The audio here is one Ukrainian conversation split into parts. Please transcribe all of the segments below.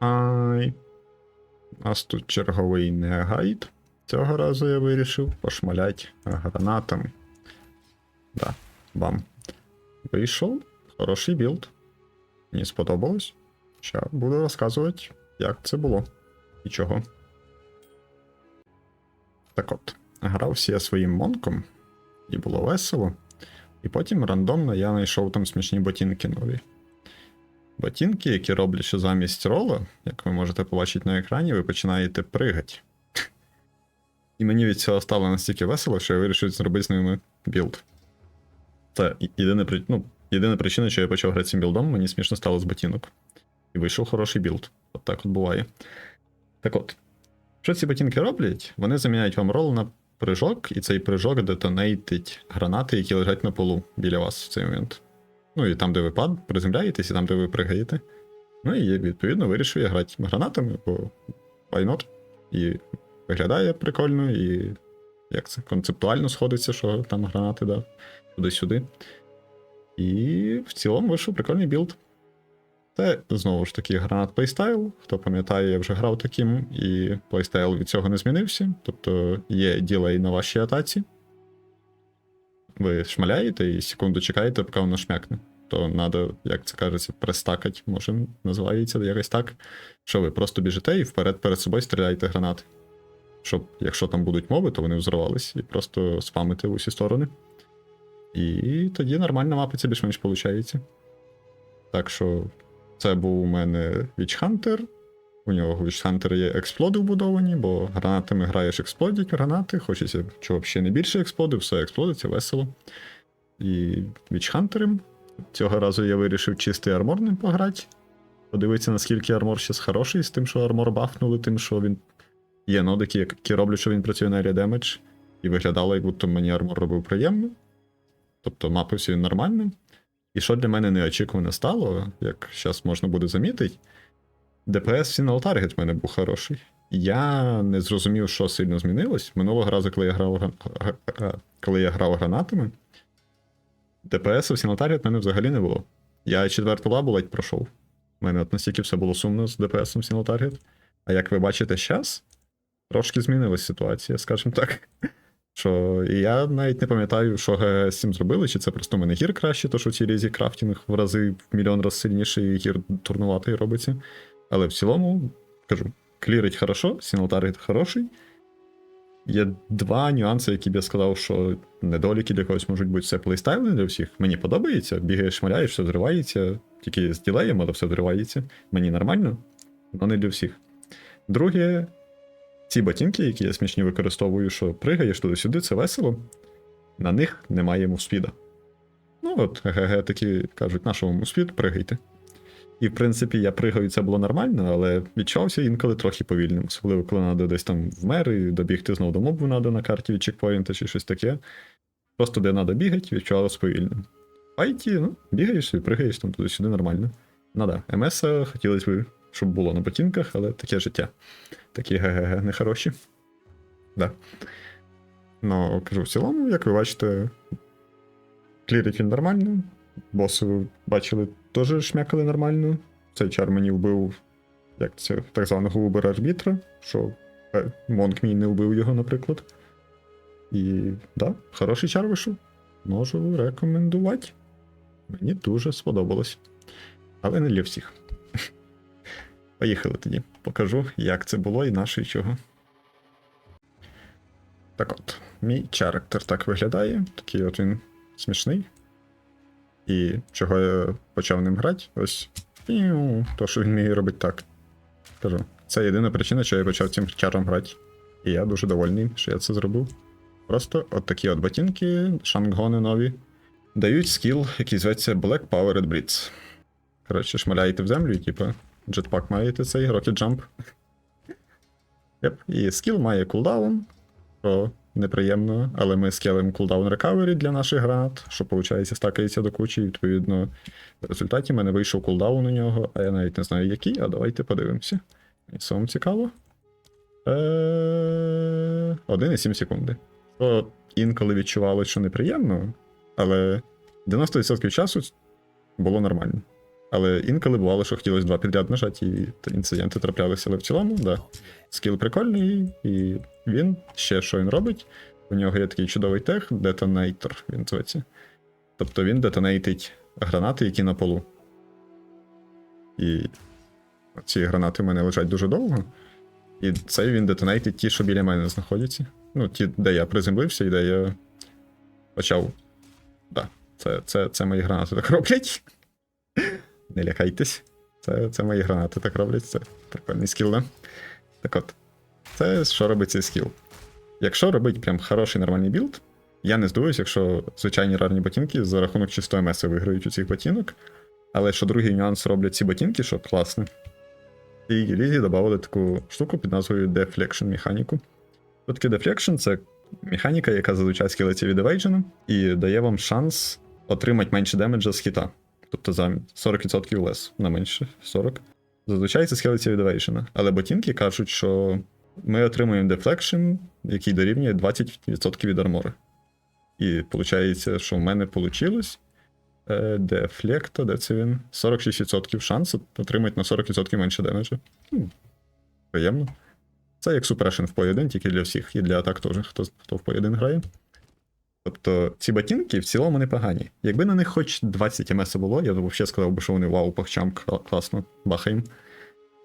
Ай. У нас тут черговий негайд. Цього разу я вирішив пошмалять гранатами. Да, бам. Вийшов. Хороший білд. Мені сподобалось. Ще буду розказувати, як це було і чого. Так от, грався я своїм монком, і було весело. І потім рандомно я знайшов там смішні ботинки нові. Ботинки, які роблять, що замість рола, як ви можете побачити на екрані, ви починаєте пригати. І мені від цього стало настільки весело, що я вирішив зробити з ними білд. Це єдина, ну, єдина причина, що я почав грати цим білдом, мені смішно стало з ботинок. І вийшов хороший білд. От так от буває. Так от, що ці ботинки роблять? Вони заміняють вам рол на прыжок, і цей прыжок детонейтить гранати, які лежать на полу біля вас в цей момент. Ну і там, де ви пад, приземляєтесь, і там, де ви пригаєте. Ну і відповідно вирішив я грати гранатами, бо why not? І виглядає прикольно, і як це концептуально сходиться, що там гранати дав туди-сюди. І в цілому вийшов прикольний білд. Це знову ж таки гранат плейстайл. Хто пам'ятає, я вже грав таким, і плейстайл від цього не змінився. Тобто є ділей на вашій атаці. Ви шмаляєте і секунду чекаєте, поки воно шмякне. То треба, як це кажеться, престакать, може, називається якось так. Що ви просто біжите і вперед перед собою стріляєте гранати. Щоб, якщо там будуть моби, то вони взорвались і просто спамите в усі сторони. І тоді нормальна мапиця більш-менш виходить. Так що це був у мене Hunter. У нього в Witch Hunter є експлоди вбудовані, бо гранатами граєш експлодять гранати, хочеться чого ще не більше експлодів, все експлодиться, весело. І Hunter. Цього разу я вирішив чистий арморним пограти. Подивитися, наскільки армор зараз хороший, з тим, що армор бафнули, тим, що він. Є нодики, які роблять, що він працює на area і виглядало, як будто мені армор робив приємно. Тобто мапився він нормально. І що для мене неочікувано стало, як зараз можна буде замітити, ДПС Final Target в мене був хороший. Я не зрозумів, що сильно змінилось. Минулого разу, коли я грав, га- коли я грав гранатами, ДПС в Final в мене взагалі не було. Я четверту лабу ледь пройшов. У мене от настільки все було сумно з ДПС в Final А як ви бачите зараз, трошки змінилась ситуація, скажімо так. Що я навіть не пам'ятаю, що з цим зробили, чи це просто в мене гір краще, то що ці різі крафтінг в рази в мільйон раз сильніший гір турнуватий робиться. Але в цілому, кажу, клірить хорошо, сіналтаргет хороший. Є два нюанси, які б я сказав, що недоліки для когось можуть бути це плейстайл не для всіх. Мені подобається, бігаєш, шмаляєш, все зривається, тільки з ділеєм, але все зривається. Мені нормально, але не для всіх. Друге, ці ботинки, які я смішні використовую, що пригаєш туди-сюди, це весело. На них немає мувспіда. Ну от, ГГ такі кажуть, нашого мувспід, пригайте. І, в принципі, я пригаю, це було нормально, але відчувався інколи трохи повільним, особливо коли треба десь там вмер і добігти знову до мобу треба на карті від чекпоінта чи щось таке. Просто де треба бігати, відчувалося повільним. Файті, ну, бігаєш і пригаєш там туди-сюди нормально. Ну да, МС хотілося б, щоб було на ботинках, але таке життя. Такі ГГГ нехороші. Да. Ну, кажу, в цілому, як ви бачите, клірить він нормально. Боси бачили, теж шмякали нормально. Цей чар мені вбив, як це, так званого Убер арбітра, що е, Монк мій не вбив його, наприклад. І да, хороший чар вийшов. Можу рекомендувати. Мені дуже сподобалось. Але не для всіх. Поїхали тоді. Покажу, як це було і наше і чого. Так от, мій character так виглядає. Такий от він смішний. І чого я почав ним грати? Ось. То, що він вміє робити так. Кажу. Це єдина причина, що я почав цим чаром грати. І я дуже довольний, що я це зробив. Просто от такі от ботинки, шангони нові. Дають скіл, який зветься Black Powered Blitz. Коротше, шмаляєте в землю і типу, джетпак маєте цей Rocket Jump. Yep. І скіл має кулдаун, що неприємно, але ми скелимо кулдаун рекавері для наших гранат, що виходить, стакається до кучі. І, відповідно, в результаті в мене вийшов кулдаун у нього, а я навіть не знаю який, а давайте подивимося. Мені самому цікаво. Е, 1,7 секунди. То інколи відчувалося, що неприємно, але 90% часу було нормально. Але інколи бувало, що хотілося два підряд нажати, і інциденти траплялися. Але в цілому, да. Скіл прикольний, і він ще що він робить. У нього є такий чудовий тех, детонейтор, він зветься. Тобто він детонейтить гранати, які на полу. І ці гранати в мене лежать дуже довго. І цей він детонейтить ті, що біля мене знаходяться. Ну, ті, де я приземлився і де я почав. Да, це, це, це мої гранати так роблять. Не лякайтесь. Це, це мої гранати так роблять. Це прикольний скіл, да? Так от, це що робить цей скіл. Якщо робить прям хороший нормальний білд, я не здивуюсь, якщо звичайні рарні ботинки за рахунок чистої меси виграють у цих ботинок. Але що другий нюанс роблять ці ботинки, що класно. І лізі додали таку штуку під назвою Deflection механіку. Тут таке Deflection це механіка, яка зазвичай скилиться від Evasion і дає вам шанс отримати менше демеджа з хіта. Тобто за 40% лес на менше 40. Зазвичай це схилиться від Evasion. Але ботинки кажуть, що ми отримуємо Deflection, який дорівнює 20% від армори. І виходить, що в мене вийшло. Дефлекта, де це він? 46% шансу отримати на 40% менше демеджа. Ну, приємно. Це як суперешн в поєдин, тільки для всіх, і для атак теж, хто, хто в поєдин грає. Тобто ці ботинки в цілому непогані. Якби на них хоч 20 МС було, я б взагалі сказав би, що вони вау, пахчам класно, бахаєм.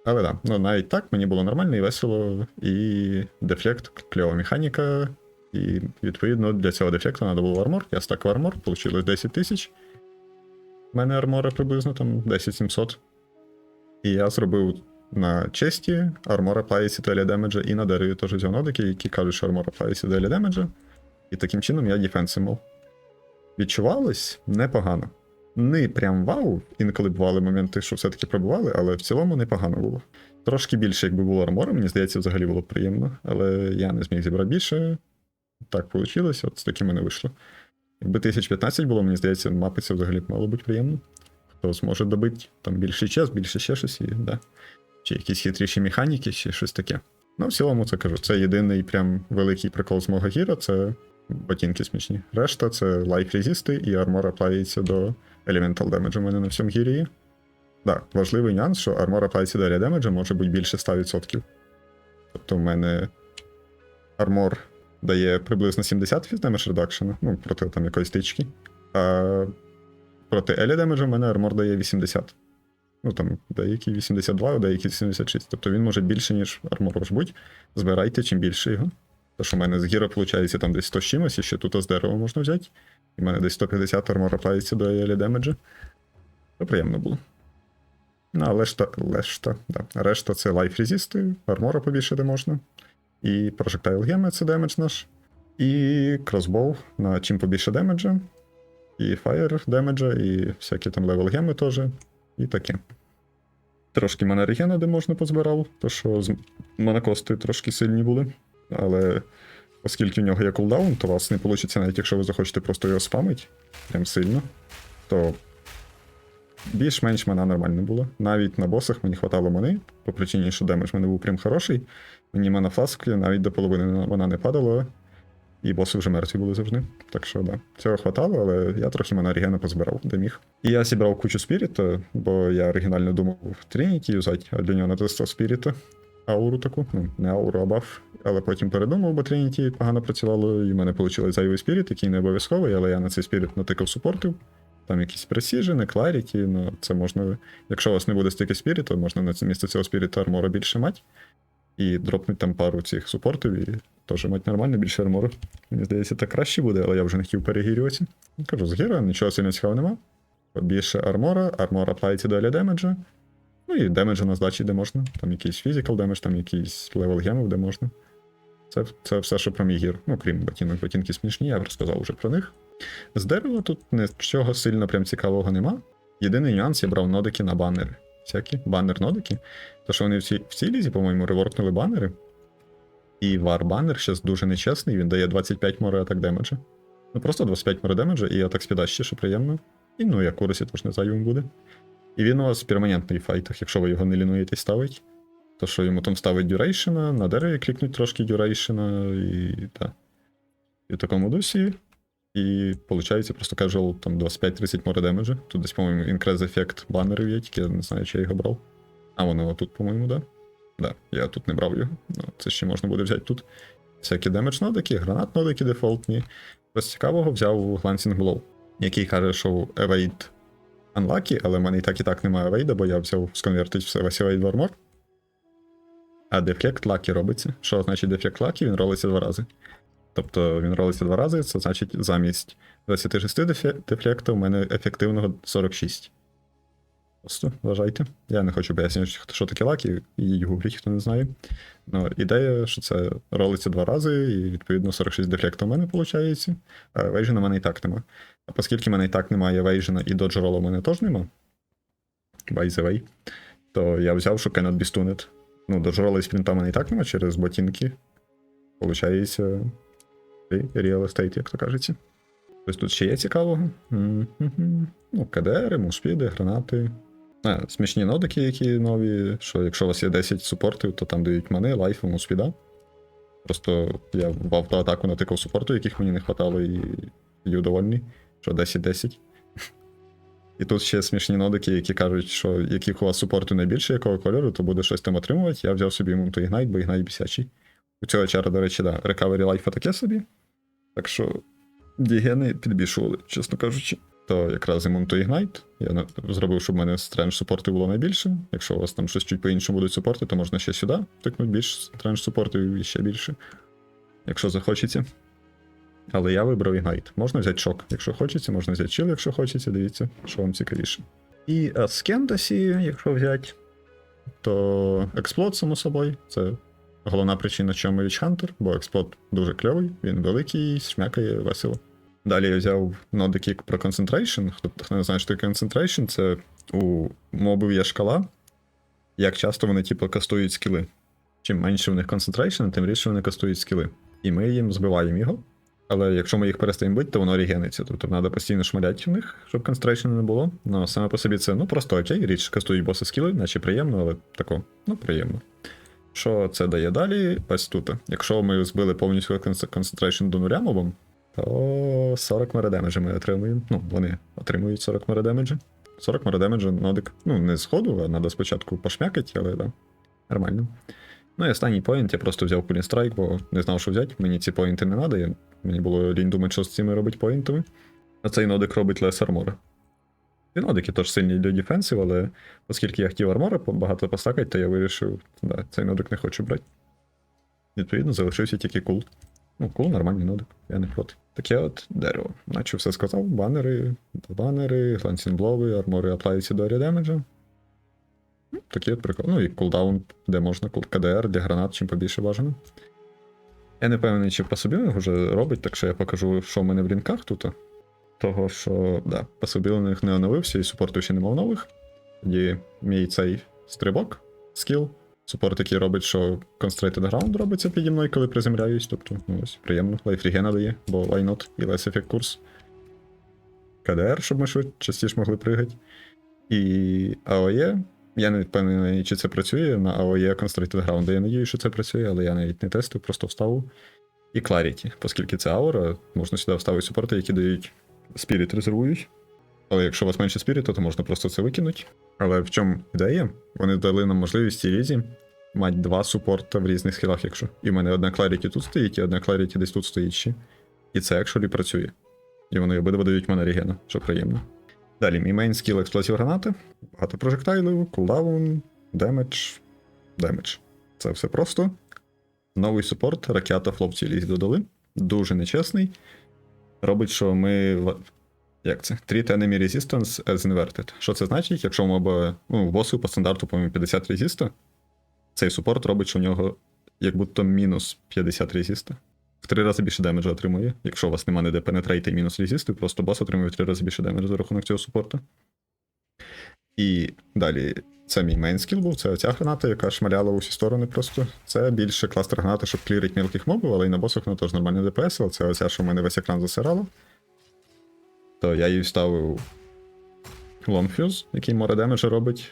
Але да, ну навіть так мені було нормально і весело, і дефлект, кльова механіка. І відповідно для цього дефекту треба було армор. Я стакав армор, вийшло 10 тисяч. У мене армора приблизно там 10-700. І я зробив на честі армора плається до демеджа, і на дереві теж взяв нодики, які кажуть, що армора плається до демеджа. І таким чином я дефенсимов. Відчувалось непогано. Не прям вау, інколи бували моменти, що все-таки пробували, але в цілому непогано було. Трошки більше, якби було армора, мені здається, взагалі було б приємно, але я не зміг зібрати більше. Так вийшло, от з таким мене вийшло. Якби 1015 було, мені здається, мапи це взагалі мало бути приємно. Хто зможе добити там більший час, більше ще щось, і, да. чи якісь хитріші механіки, чи щось таке. Ну, в цілому, це кажу, це єдиний прям великий прикол з мого гіра, це ботинки смішні. Решта це лайф резисти і армора плається до Elemental Damage у мене на всьому гірі. Так, важливий нюанс, що армора плається до демеджа може бути більше 100%. Тобто в мене армор дає приблизно 70 від damage reduction, ну, проти там якоїсь тички. А проти Елі демеджа в мене армор дає 80. Ну там деякі 82, а деякі 76. Тобто він може більше, ніж армор може. Збирайте чим більше його. Тож у мене з гіра, виходить, там десь 100 з чимось, і ще тут з дерева можна взяти. І в мене десь 150 армора плається до Елі демеджа. То приємно було. Ну, а решта, решта, да. решта це лайф резисти, армора побільше де можна. І Projectile Gem це демедж наш. І кросбоу на чим побільше демеджа. І Fire демеджа, і всякі там левел геми теж. І таке. Трошки мене регена, де можна позбирав, то що з монокости трошки сильні були. Але оскільки в нього є кулдаун, то у вас не вийде, навіть якщо ви захочете просто його спамити прям сильно, то більш-менш мана нормально було. Навіть на босах мені хватало мани, по причині, що демедж мене був прям хороший. Мені мана фласки навіть до половини вона не падала, і боси вже мертві були завжди. Так що да, цього хватало, але я трохи мана регена позбирав, де міг. І я зібрав кучу спіріта, бо я оригінально думав Трініті юзати, а для нього не достав спіріта. Ауру таку, ну, не ауру, а баф. Але потім передумав, бо Трініті погано працювало, і в мене вийшов зайвий спіріт, який не обов'язковий, але я на цей спіріт натикав супортив. Там якісь пресіжени, кларіті, ну це можна. Якщо у вас не буде стільки спіріту, можна на це місце цього спіріта армора більше мати. І дропнуть там пару цих супортів, і теж мати нормально більше армору. Мені здається, так краще буде, але я вже не хотів перегірюватися. Ну, Кажу, з гіра нічого сильно цікавого нема. Більше армора, армора плається до демеджа. Ну і демеджа на здачі, де можна. Там якийсь фізикал демедж, там якийсь левел гемів, де можна. Це, це все, що про мій гір. Ну, крім ботинок, ботинки смішні, я розказав вже про них. З дерева тут нічого сильно прям цікавого нема. Єдиний нюанс, я брав нодики на банери. Всякі банер-нодики. То що вони в цій, в цій лізі, по-моєму, реворкнули банери. І вар банер зараз дуже нечесний, він дає 25 море атак демеджа. Ну просто 25 море демеджа і атак спіда що приємно. І ну, як курсі теж не зайвим буде. І він у вас перманентний в файтах, якщо ви його не лінуєтесь ставить. То що йому там ставить дюрейшена, на дереві клікнуть трошки дюрейшена і. та. І в такому дусі І виходить просто casual там 25-30 море демеджа. Тут десь, по-моєму, інкрез ефект банерів є, тільки я не знаю, чи я його брав. А воно тут, по-моєму, да? Да, я тут не брав його. Ну, це ще можна буде взяти тут. Всякі демедж нодики, гранат нодики дефолтні. З цікавого взяв Glancing Blow, який каже, що Evade Unlucky, але в мене і так і так немає Evade, бо я взяв сконвертить все в Armor. А Deflect Lucky робиться. Що значить Deflect Lucky? Він ролиться два рази. Тобто він ролиться два рази, це значить замість 26 дефе- дефлекту у мене ефективного 46. Просто вважайте. Я не хочу пояснювати, що таке лакі, і гугліть, хто не знає. Ну, ідея, що це ролиться два рази, і відповідно 46 дефлекту у мене виходить. А вейжена у мене і так нема. Оскільки в мене і так немає вейжена і доджа рола у мене теж нема. By the way, то я взяв, що cannot be stunned. Ну, доджа рола і спринта в мене і так нема через ботинки. Получається. Real estate, як то кажеться. Ось тут ще є цікавого. Ну, КДР, муспіди, гранати. А, смішні нодики, які нові, що якщо у вас є 10 супортів, то там дають мани, лайфу, муспіда. Просто я в автоатаку натикав супорту, яких мені не хватало, і довольний, що 10-10. І тут ще смішні нодики, які кажуть, що яких у вас супортів найбільше, якого кольору, то буде щось там отримувати. Я взяв собі Мунту Ignite, бо Ignite бісячий. У цього чара, до речі, да, Recovery Life таке собі. Так що дігени підбільшували, чесно кажучи. То якраз і Moon Ignite. Я зробив, щоб в мене стрендж супортів було найбільше. Якщо у вас там щось чуть по-іншому будуть супорти, то можна ще сюди втикнути більше стрендж супортів і ще більше. Якщо захочеться. Але я вибрав Ignite. Можна взяти шок, якщо хочеться, можна взяти chill, якщо хочеться, дивіться, що вам цікавіше. І Аскентасі, якщо взяти, то Експлод, само собою, це головна причина, чому Hunter, бо Експлод дуже кльовий, він великий, шмякає весело. Далі я взяв нодики про Concentration. Хто, хто не знає, що таке Concentration, це у мобів є шкала, як часто вони, типу, кастують скіли. Чим менше в них Concentration, тим рідше вони кастують скіли. І ми їм збиваємо його. Але якщо ми їх перестаємо бити, то воно регениться. Тобто треба постійно шмаляти в них, щоб Concentration не було. Ну, саме по собі це ну просто окей, річ кастують боси скіли, наче приємно, але тако, ну приємно. Що це дає далі? Ось тут. Якщо ми збили повністю Concentration до нуля мобом, то 40 мередемеджа ми отримуємо. Ну, вони отримують 40 мередемеджа. 40 мередемеджа нодик. Ну, не з ходу, а треба спочатку пошмякати, але да. Нормально. Ну і останній поінт я просто взяв Cooling Strike, бо не знав, що взяти. Мені ці поінти не треба. Мені було лінь думати, що з цими робить поінтами. А цей нодик робить Less Armor. Ці нодики теж сильні для дефенсів, але оскільки я хотів армора багато постакати, то я вирішив, да, цей нодик не хочу брати. Відповідно, залишився тільки кул. Ну, кул, нормальний нодик, я не проти. Таке от дерево. Наче все сказав. Банери, банери, глансінблови, армори аплаються до демеджа. Такі прикол. Ну і кулдаун, де можна, КДР для гранат, чим побільше бажано. Я не певний, чи пособілених вже робить, так що я покажу, що в мене в лінках тут. Того, що, да, пособілених не оновився і супорту ще не мав нових. Тоді мій цей стрибок, скіл, Супорт, який робить, що Constrated Ground робиться піді мною, коли приземляюсь. Тобто, ну ось, приємно. Лайфрігена дає, бо why not, і Less Effect курс. КДР, щоб ми швидше частіше могли пригати. І AOE. Я не впевнений, чи це працює на AOE Constrated Ground. Я надію, що це працює, але я навіть не тестив, просто вставив. І Clarity, оскільки це аура, можна сюди вставити супорти, які дають Spirit резервують. Але якщо у вас менше спіріту, то можна просто це викинути. Але в чому ідея? Вони дали нам можливість Ірізі мати два супорта в різних схилах, якщо. І в мене одна Clarity тут стоїть, і одна Clarity десь тут стоїть ще. І це actually працює. І вони обидва дають мене регена, що приємно. Далі, мій мейн скіл експлозів гранати, багато прожектайлів, кулдаун, демедж, демедж. Це все просто. Новий супорт, ракета хлопці лізь додали. Дуже нечесний. Робить, що ми як це? Treat enemy resistance as inverted. Що це значить? Якщо моба, ну, босу по стандарту, по-моєму, 50 резиста, цей супорт робить, що в нього як будто мінус 50 резиста. В три рази більше демеджа отримує. Якщо у вас немає ніде пенетрейта і мінус резисту, просто бос отримує в три рази більше демеджа за рахунок цього супорту. І далі це мій мейн скіл був, це ця граната, яка шмаляла в усі сторони просто. Це більше кластер гранати, щоб клірить мілких мобів, але і на босах вона теж нормальний ДПС, але це оця, що в мене весь екран засирало то я їй вставив Longfuse, який море демеджа робить.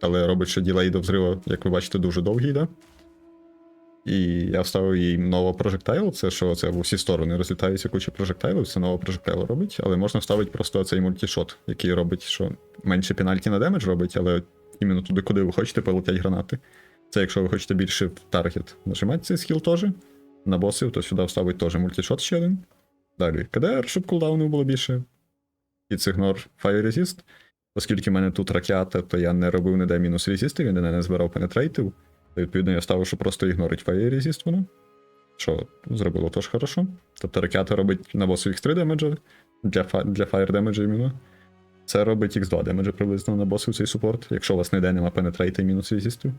Але робить, що ділей до взриву, як ви бачите, дуже довгий, да? І я вставив їй нового прожектайл, це що це в усі сторони розлітається куча прожектайлів, це нового прожектайл робить, але можна вставити просто цей мультішот, який робить, що менше пенальті на демедж робить, але іменно туди, куди ви хочете, полетять гранати. Це якщо ви хочете більше в таргет нажимати цей скіл теж. На босів, то сюди вставить теж мультішот ще один. Далі КДР, щоб кулдауну було більше. Підсигнор Fire Resist. Оскільки в мене тут ракета, то я не робив ніде мінус резістів, я ніде не збирав пенетрейтив. Відповідно я ставив, що просто ігнорить Resist воно. Що зробило теж хорошо. Тобто ракета робить на босу X3 демеджа для, для Fire демеджа іменно. Це робить X2 демеджа приблизно на босу цей супорт, якщо у вас ніде нема пенетрейта і мінус резістів.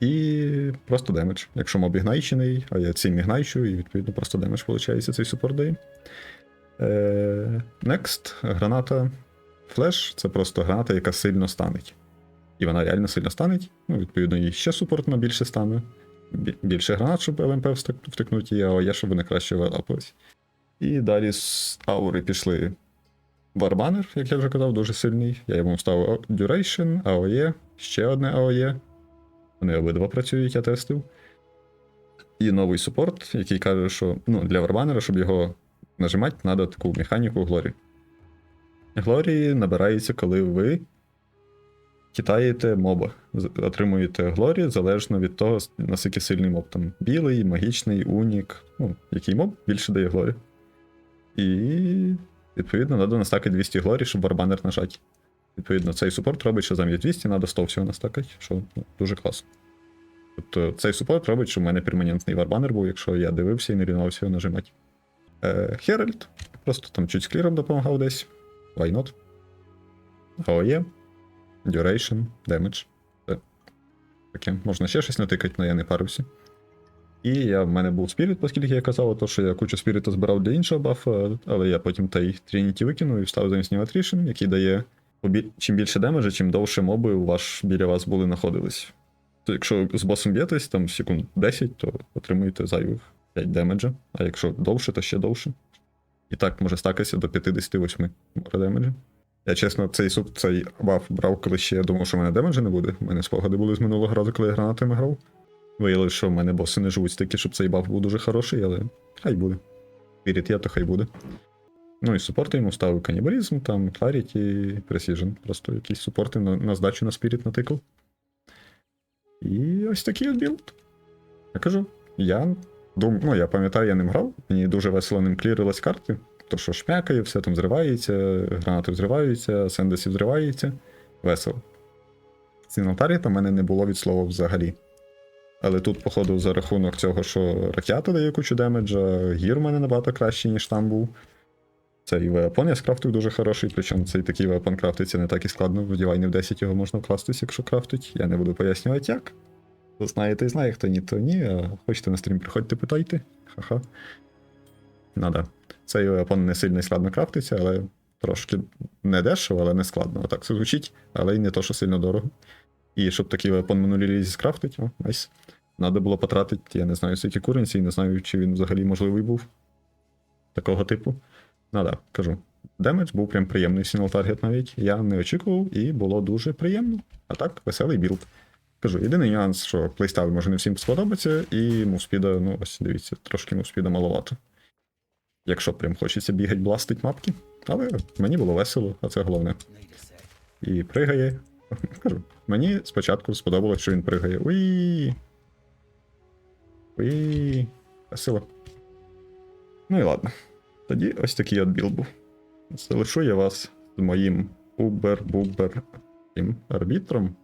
І просто демедж. Якщо моб ігнайчений, а я цим ігнайчу, і відповідно просто демедж виходить цей супорт дає. Е, Next, граната Флеш це просто граната, яка сильно станеть. І вона реально сильно станеть. Ну, відповідно, їй ще супорт на більше стане. Більше гранат, щоб ЛМП втикнути, і АОЄ, щоб вони краще вилапились. І далі з аури пішли Варбанер, як я вже казав, дуже сильний. Я йому ставив Duration, АОЄ, ще одне АОЄ. Вони обидва працюють, я тестив. І новий супорт, який каже, що ну, для Варбанера, щоб його нажимати, треба таку механіку Глорі. Глорії набирається, коли ви китаєте моба. Отримуєте глорі залежно від того, наскільки сильний моб. Там білий, магічний, унік. Ну, який моб більше дає глорі. І відповідно треба настакати 200 глорі, щоб барбанер нажати. Відповідно, цей супорт робить, що замість 200 треба 100 всього настакати, що ну, дуже класно. Тобто цей супорт робить, щоб в мене перманентний варбанер був, якщо я дивився і не рівнувся його нажимати. Е, Херальд. Просто там чуть з кліром допомагав десь. Why not? АОЄ, Duration, Damage. Це таке. Можна ще щось натикати, але я не парився. І я, в мене був спіріт, оскільки я казав, то, що я кучу спіріта збирав для іншого бафа, але я потім той Trinity викинув і вставив замість нього Attrition, який дає чим більше демеджа, чим довше моби у ваш, біля вас були знаходились. То якщо з босом б'єтесь, там секунд 10, то отримуєте зайвих 5 демеджа, а якщо довше, то ще довше. І так може стакатися до 58 море демеджа. Я чесно, цей суп, цей баф брав, коли ще я думав, що в мене демеджа не буде. У мене спогади були з минулого разу, коли я гранатами грав. Виявилось, що в мене боси не живуть стільки, щоб цей баф був дуже хороший, але хай буде. Вірить я, то хай буде. Ну і супорти йому ставив канібалізм, там, Clarity, Precision. Просто якісь супорти на, на здачу на спіріт натикав. І ось такий от білд. Я кажу, я дум, ну, я пам'ятаю, я ним грав, мені дуже весело ним клірились карти. То, що шмякає, все там зривається, гранати взриваються, сендесі взриваються. Весело. Сіналтаріта в мене не було від слова взагалі. Але тут, походу, за рахунок цього, що ракета дає кучу демеджа, гір в мене набагато кращий, ніж там був. Цей веапон я скрафтив дуже хороший, причому цей такий веапон крафтиться не так і складно, в Divine в 10 його можна вкластись, якщо крафтить. Я не буду пояснювати як. Хто знає, той знає, хто ні, то ні. А хочете на стрім, приходьте, питайте. Ха-ха. Ну да. Цей веапон не сильно і складно крафтиться, але трошки не дешево, але не складно. Отак це звучить, але й не то, що сильно дорого. І щоб такий веапон минулій лізі скрафтить, о, найс. Надо було потратити, я не знаю, скільки куренцій, не знаю, чи він взагалі можливий був. Такого типу. Ну да, кажу. Демедж був прям приємний сінал таргет навіть. Я не очікував, і було дуже приємно. А так, веселий білд. Кажу, єдиний нюанс, що плейстайл може не всім сподобається, і мувспіда, ну ось дивіться, трошки мувспіда маловато. Якщо прям хочеться бігать, бластить мапки. Але мені було весело, а це головне. І пригає. Кажу, мені спочатку сподобалось, що він пригає. Уї. Уї. Весело. Ну і ладно. Тоді ось такий от білд був. Залишу я вас з моїм Убер-Бубер тим арбітром.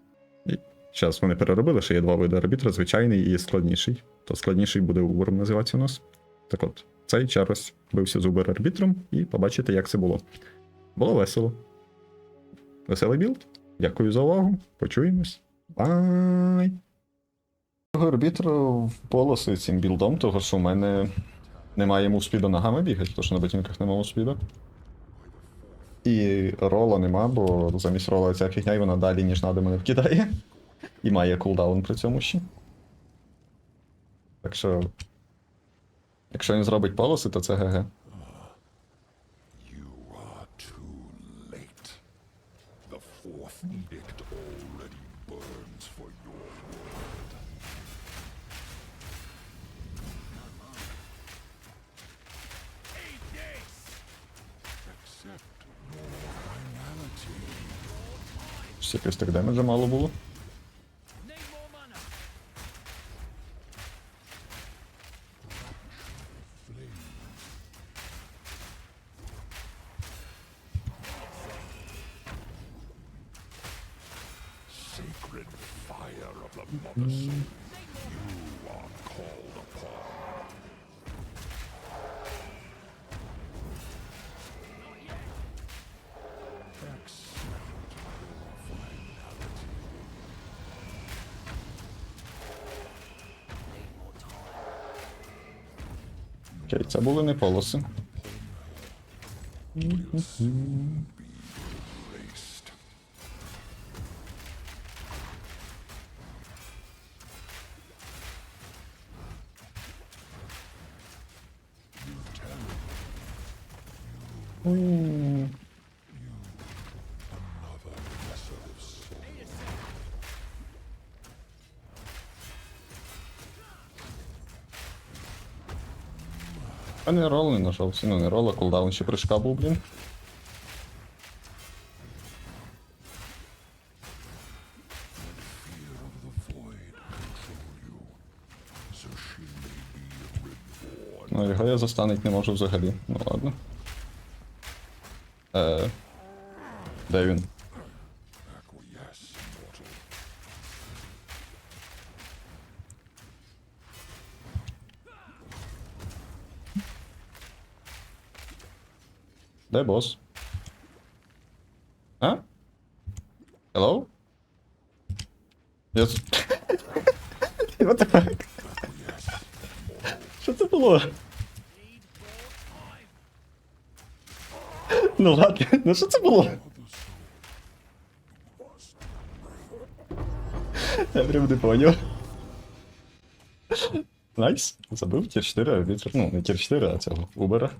І зараз вони переробили, що є два види арбітра, звичайний і складніший. То складніший буде Убером називатися у нас. Так от, цей Чарльз бився з Убер-арбітром і побачите, як це було. Було весело. Веселий білд. Дякую за увагу. Почуємось. Бай! Арбітру в полоси цим білдом, того що в мене немає мувспіда ногами бігати, тому що на ботинках немає мувспіда. І рола нема, бо замість рола ця фігня, і вона далі, ніж надо мене вкидає. І має кулдаун при цьому ще. Так що. Якщо він зробить полоси, то це ГГ. Якось так демеджа мало було. Finality. Окей, це були не полоси. А не рол не нажався, ну не рол, а кулдаун ще прыжка був, блін. Ну, його я застануть не можу взагалі. Ну ладно. Е. Де він? Де бос? А? Hello? З- What the fuck? Що це було? Ну ладно, ну що це було? Я прям не поняв. Найс, забив тір 4, а вітер, ну не тір 4, а цього Убера.